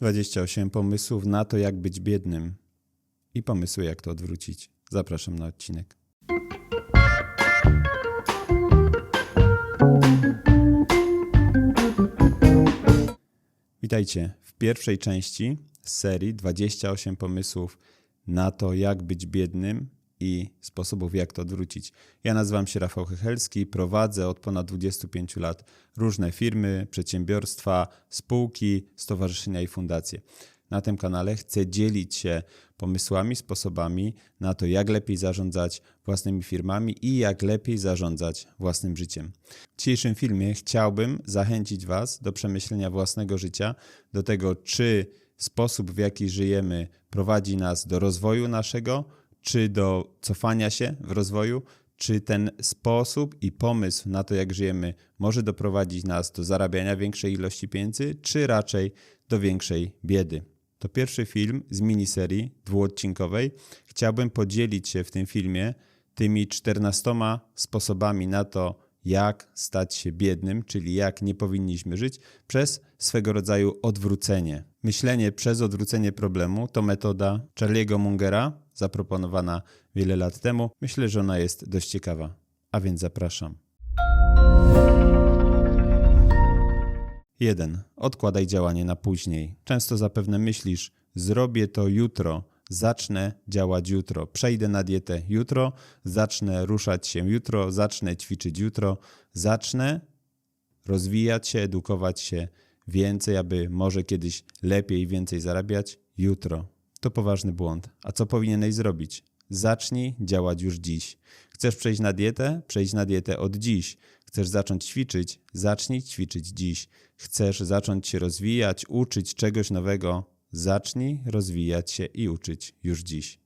28 pomysłów na to, jak być biednym i pomysły, jak to odwrócić. Zapraszam na odcinek. Witajcie w pierwszej części serii 28 pomysłów na to, jak być biednym i sposobów, jak to odwrócić. Ja nazywam się Rafał Chechelski, prowadzę od ponad 25 lat różne firmy, przedsiębiorstwa, spółki, stowarzyszenia i fundacje. Na tym kanale chcę dzielić się pomysłami, sposobami na to, jak lepiej zarządzać własnymi firmami i jak lepiej zarządzać własnym życiem. W dzisiejszym filmie chciałbym zachęcić Was do przemyślenia własnego życia, do tego, czy sposób, w jaki żyjemy, prowadzi nas do rozwoju naszego, czy do cofania się w rozwoju, czy ten sposób i pomysł na to, jak żyjemy, może doprowadzić nas do zarabiania większej ilości pieniędzy, czy raczej do większej biedy. To pierwszy film z miniserii dwuodcinkowej. Chciałbym podzielić się w tym filmie tymi 14 sposobami na to, jak stać się biednym, czyli jak nie powinniśmy żyć, przez swego rodzaju odwrócenie. Myślenie przez odwrócenie problemu to metoda Charlie'ego Mungera, zaproponowana wiele lat temu. Myślę, że ona jest dość ciekawa. A więc zapraszam. 1. Odkładaj działanie na później. Często zapewne myślisz, zrobię to jutro, zacznę działać jutro, przejdę na dietę jutro, zacznę ruszać się jutro, zacznę ćwiczyć jutro, zacznę rozwijać się, edukować się więcej, aby może kiedyś lepiej, więcej zarabiać jutro. To poważny błąd. A co powinieneś zrobić? Zacznij działać już dziś. Chcesz przejść na dietę? Przejdź na dietę od dziś. Chcesz zacząć ćwiczyć? Zacznij ćwiczyć dziś. Chcesz zacząć się rozwijać, uczyć czegoś nowego? Zacznij rozwijać się i uczyć już dziś.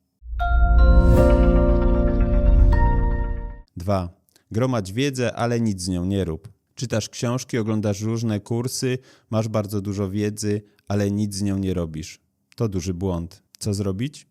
2. Gromadź wiedzę, ale nic z nią nie rób. Czytasz książki, oglądasz różne kursy, masz bardzo dużo wiedzy, ale nic z nią nie robisz. To duży błąd. Co zrobić?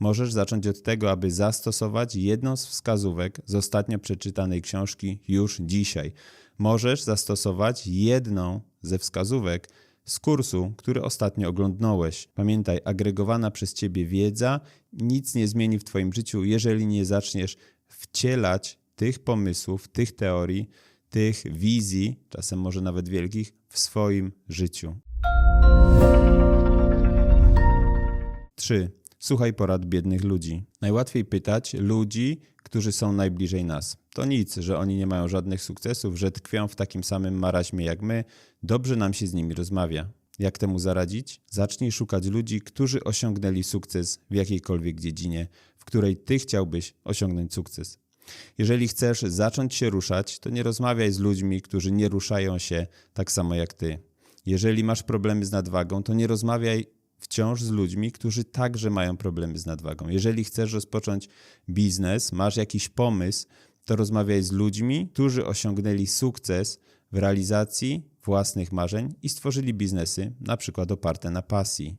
Możesz zacząć od tego, aby zastosować jedną z wskazówek z ostatnio przeczytanej książki już dzisiaj. Możesz zastosować jedną ze wskazówek z kursu, który ostatnio oglądnąłeś. Pamiętaj, agregowana przez ciebie wiedza nic nie zmieni w Twoim życiu, jeżeli nie zaczniesz wcielać tych pomysłów, tych teorii, tych wizji, czasem może nawet wielkich, w swoim życiu. 3. Słuchaj porad biednych ludzi. Najłatwiej pytać ludzi, którzy są najbliżej nas. To nic, że oni nie mają żadnych sukcesów, że tkwią w takim samym maraźmie jak my. Dobrze nam się z nimi rozmawia. Jak temu zaradzić? Zacznij szukać ludzi, którzy osiągnęli sukces w jakiejkolwiek dziedzinie, w której ty chciałbyś osiągnąć sukces. Jeżeli chcesz zacząć się ruszać, to nie rozmawiaj z ludźmi, którzy nie ruszają się tak samo jak ty. Jeżeli masz problemy z nadwagą, to nie rozmawiaj wciąż z ludźmi, którzy także mają problemy z nadwagą. Jeżeli chcesz rozpocząć biznes, masz jakiś pomysł, to rozmawiaj z ludźmi, którzy osiągnęli sukces w realizacji własnych marzeń i stworzyli biznesy, na przykład oparte na pasji.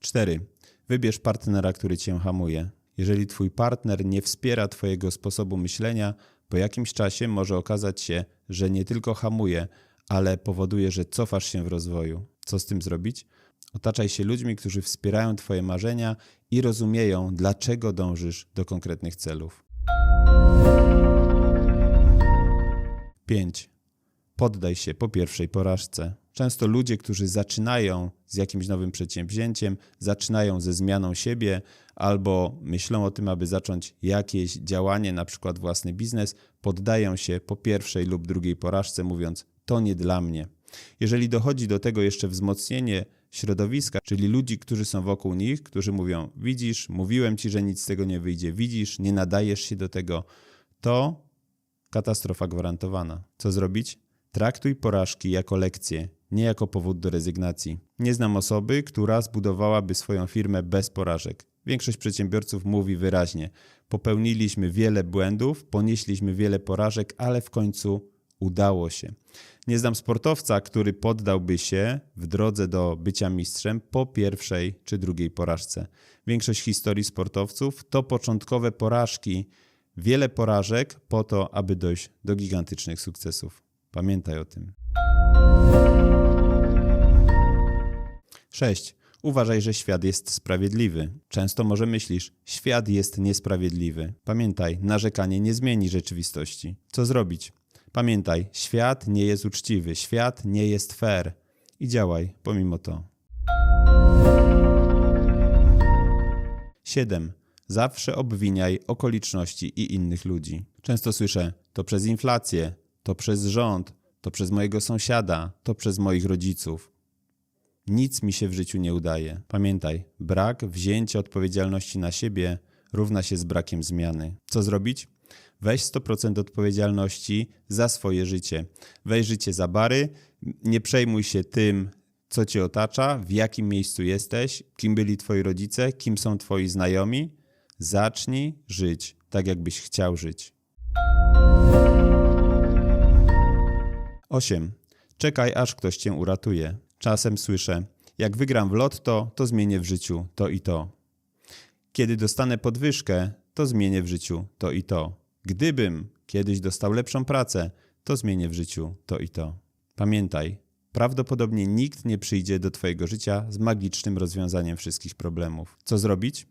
4. Wybierz partnera, który cię hamuje. Jeżeli twój partner nie wspiera twojego sposobu myślenia, po jakimś czasie może okazać się, że nie tylko hamuje, ale powoduje, że cofasz się w rozwoju. Co z tym zrobić? Otaczaj się ludźmi, którzy wspierają Twoje marzenia i rozumieją, dlaczego dążysz do konkretnych celów. 5. Poddaj się po pierwszej porażce. Często ludzie, którzy zaczynają z jakimś nowym przedsięwzięciem, zaczynają ze zmianą siebie albo myślą o tym, aby zacząć jakieś działanie, na przykład własny biznes, poddają się po pierwszej lub drugiej porażce, mówiąc: To nie dla mnie. Jeżeli dochodzi do tego jeszcze wzmocnienie środowiska, czyli ludzi, którzy są wokół nich, którzy mówią: Widzisz, mówiłem ci, że nic z tego nie wyjdzie, widzisz, nie nadajesz się do tego, to katastrofa gwarantowana. Co zrobić? Traktuj porażki jako lekcję, nie jako powód do rezygnacji. Nie znam osoby, która zbudowałaby swoją firmę bez porażek. Większość przedsiębiorców mówi wyraźnie: popełniliśmy wiele błędów, ponieśliśmy wiele porażek, ale w końcu udało się. Nie znam sportowca, który poddałby się w drodze do bycia mistrzem po pierwszej czy drugiej porażce. Większość historii sportowców to początkowe porażki, wiele porażek po to, aby dojść do gigantycznych sukcesów. Pamiętaj o tym. 6. Uważaj, że świat jest sprawiedliwy. Często może myślisz, świat jest niesprawiedliwy. Pamiętaj, narzekanie nie zmieni rzeczywistości. Co zrobić? Pamiętaj, świat nie jest uczciwy, świat nie jest fair. I działaj pomimo to. 7. Zawsze obwiniaj okoliczności i innych ludzi. Często słyszę, to przez inflację, to przez rząd, to przez mojego sąsiada, to przez moich rodziców. Nic mi się w życiu nie udaje. Pamiętaj, brak wzięcia odpowiedzialności na siebie równa się z brakiem zmiany. Co zrobić? Weź 100% odpowiedzialności za swoje życie. Weź życie za bary, nie przejmuj się tym, co cię otacza, w jakim miejscu jesteś, kim byli twoi rodzice, kim są twoi znajomi. Zacznij żyć tak, jakbyś chciał żyć. 8. Czekaj, aż ktoś cię uratuje. Czasem słyszę, jak wygram w lotto, to zmienię w życiu to i to. Kiedy dostanę podwyżkę, to zmienię w życiu to i to. Gdybym kiedyś dostał lepszą pracę, to zmienię w życiu to i to. Pamiętaj, prawdopodobnie nikt nie przyjdzie do Twojego życia z magicznym rozwiązaniem wszystkich problemów. Co zrobić?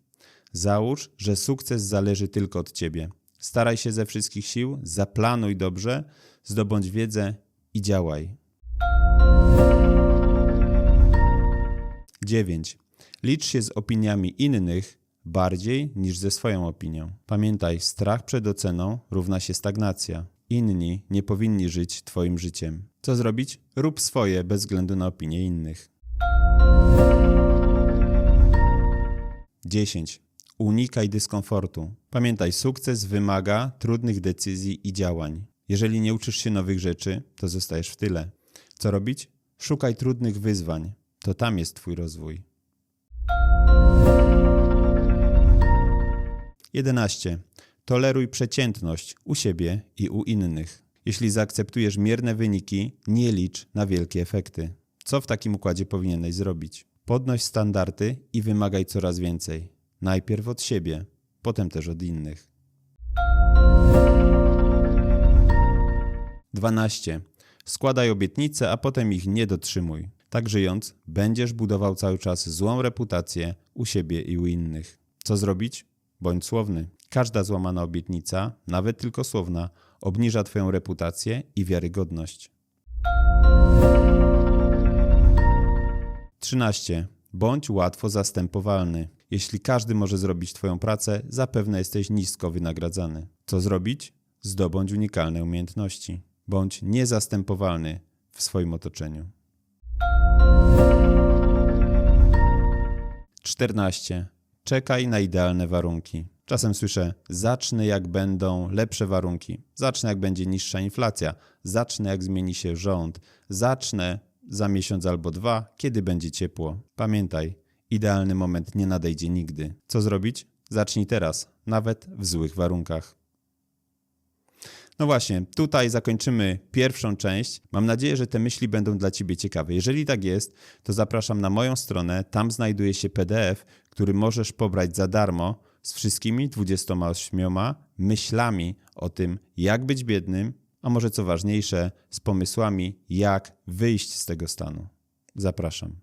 Załóż, że sukces zależy tylko od Ciebie. Staraj się ze wszystkich sił, zaplanuj dobrze, zdobądź wiedzę i działaj. 9. Licz się z opiniami innych bardziej niż ze swoją opinią. Pamiętaj, strach przed oceną równa się stagnacja. Inni nie powinni żyć Twoim życiem. Co zrobić? Rób swoje bez względu na opinie innych. 10. Unikaj dyskomfortu. Pamiętaj, sukces wymaga trudnych decyzji i działań. Jeżeli nie uczysz się nowych rzeczy, to zostajesz w tyle. Co robić? Szukaj trudnych wyzwań. To tam jest Twój rozwój. 11. Toleruj przeciętność u siebie i u innych. Jeśli zaakceptujesz mierne wyniki, nie licz na wielkie efekty. Co w takim układzie powinieneś zrobić? Podnoś standardy i wymagaj coraz więcej. Najpierw od siebie, potem też od innych. 12. Składaj obietnice, a potem ich nie dotrzymuj. Tak żyjąc, będziesz budował cały czas złą reputację u siebie i u innych. Co zrobić? Bądź słowny. Każda złamana obietnica, nawet tylko słowna, obniża Twoją reputację i wiarygodność. 13. Bądź łatwo zastępowalny. Jeśli każdy może zrobić Twoją pracę, zapewne jesteś nisko wynagradzany. Co zrobić? Zdobądź unikalne umiejętności. Bądź niezastępowalny w swoim otoczeniu. 14. Czekaj na idealne warunki. Czasem słyszę: zacznę jak będą lepsze warunki, zacznę jak będzie niższa inflacja, zacznę jak zmieni się rząd, zacznę za miesiąc albo dwa, kiedy będzie ciepło. Pamiętaj, idealny moment nie nadejdzie nigdy. Co zrobić? Zacznij teraz, nawet w złych warunkach. No właśnie, tutaj zakończymy pierwszą część. Mam nadzieję, że te myśli będą dla Ciebie ciekawe. Jeżeli tak jest, to zapraszam na moją stronę. Tam znajduje się PDF, który możesz pobrać za darmo z wszystkimi 28 myślami o tym, jak być biednym, a może co ważniejsze, z pomysłami, jak wyjść z tego stanu. Zapraszam.